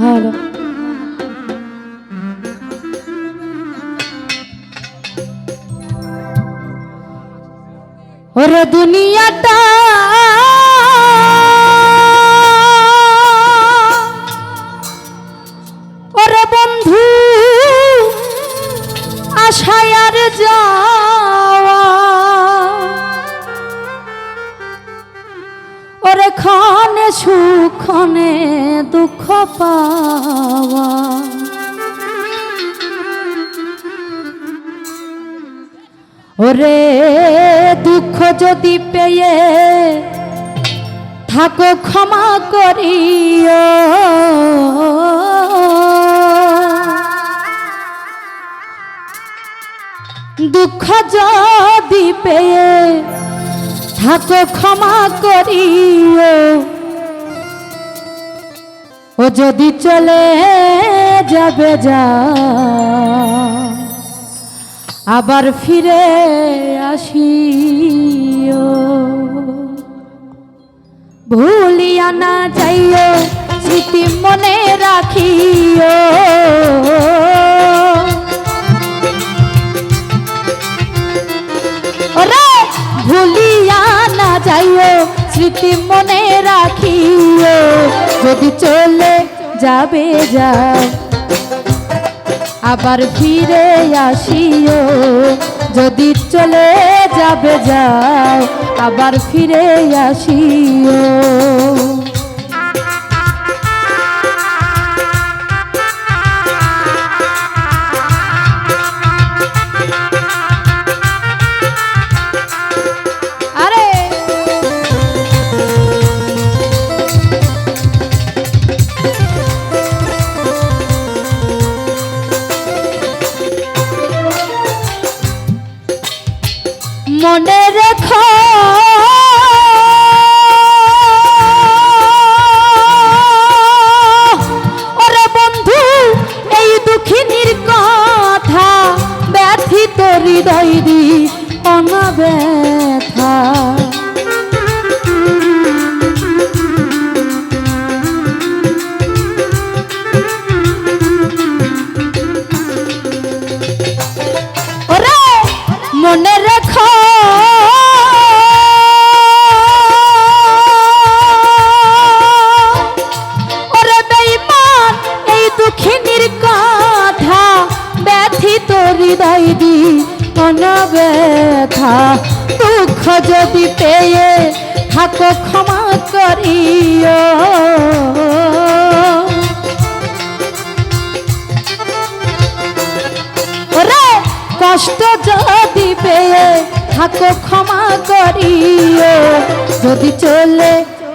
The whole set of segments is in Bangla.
হ্যালো ওরে দুনিয়াটা। ওরে বন্ধু আশায় আর সুখনে দুঃখ পাওয়া। ওরে, দুঃখ যদি পেয়ে থাকো ক্ষমা করিও। দুঃখ যদি পেয়ে থাকো ক্ষমা করিও। ও যদি চলে যাবে যা, আবার ফিরে আসিও। ভুলিয়া না যাইও, স্মৃতি মনে রাখিও। ভুলিয়া না যাইও স্মৃতি মনে রাখিও, যদি চলে যাবে যাও আবার ফিরে আসিও, যদি চলে যাবে যাও আবার ফিরে আসিও। ওরে মনে রেখো। ওরে বেঈমান এই দুঃখিনীর কথা ব্যথিত হৃদয় দি অনব্যথা দুঃখ যদি পেয়ে থাকো ক্ষমা করিও। কষ্ট যদি পেয়ে থাকো ক্ষমা করিও। যদি চলে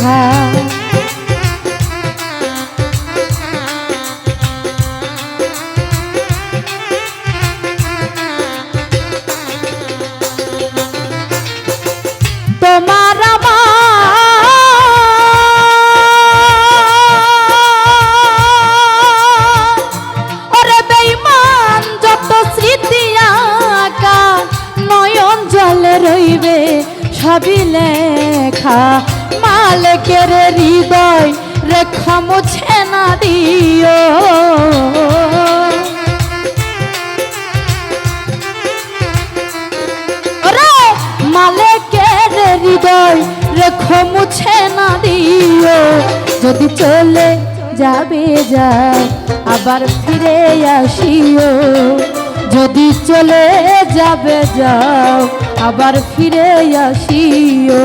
লেখা তোমার ওরে বেঈমান যত স্মৃতি আঁকা নয়ন রইবে সবই লেখা। মালিকের হৃদয় রেখা মুছে না দিও মালিকের হৃদয় রেখো মুছে না দিও যদি চলে যাবে যাও আবার ফিরে আসিও যদি চলে যাবে যাও আবার ফিরে আসিও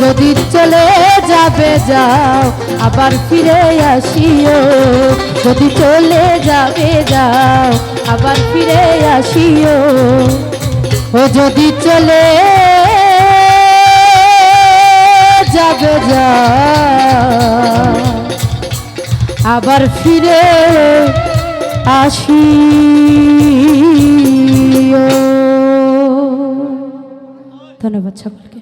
যদি চলে যাবে যাও, আবার ফিরে আসিও। যদি চলে যাবে যাও, আবার ফিরে আসিও। ও যদি চলে যাবে যাও, আবার ফিরে আসি ধন্যবাদ সকল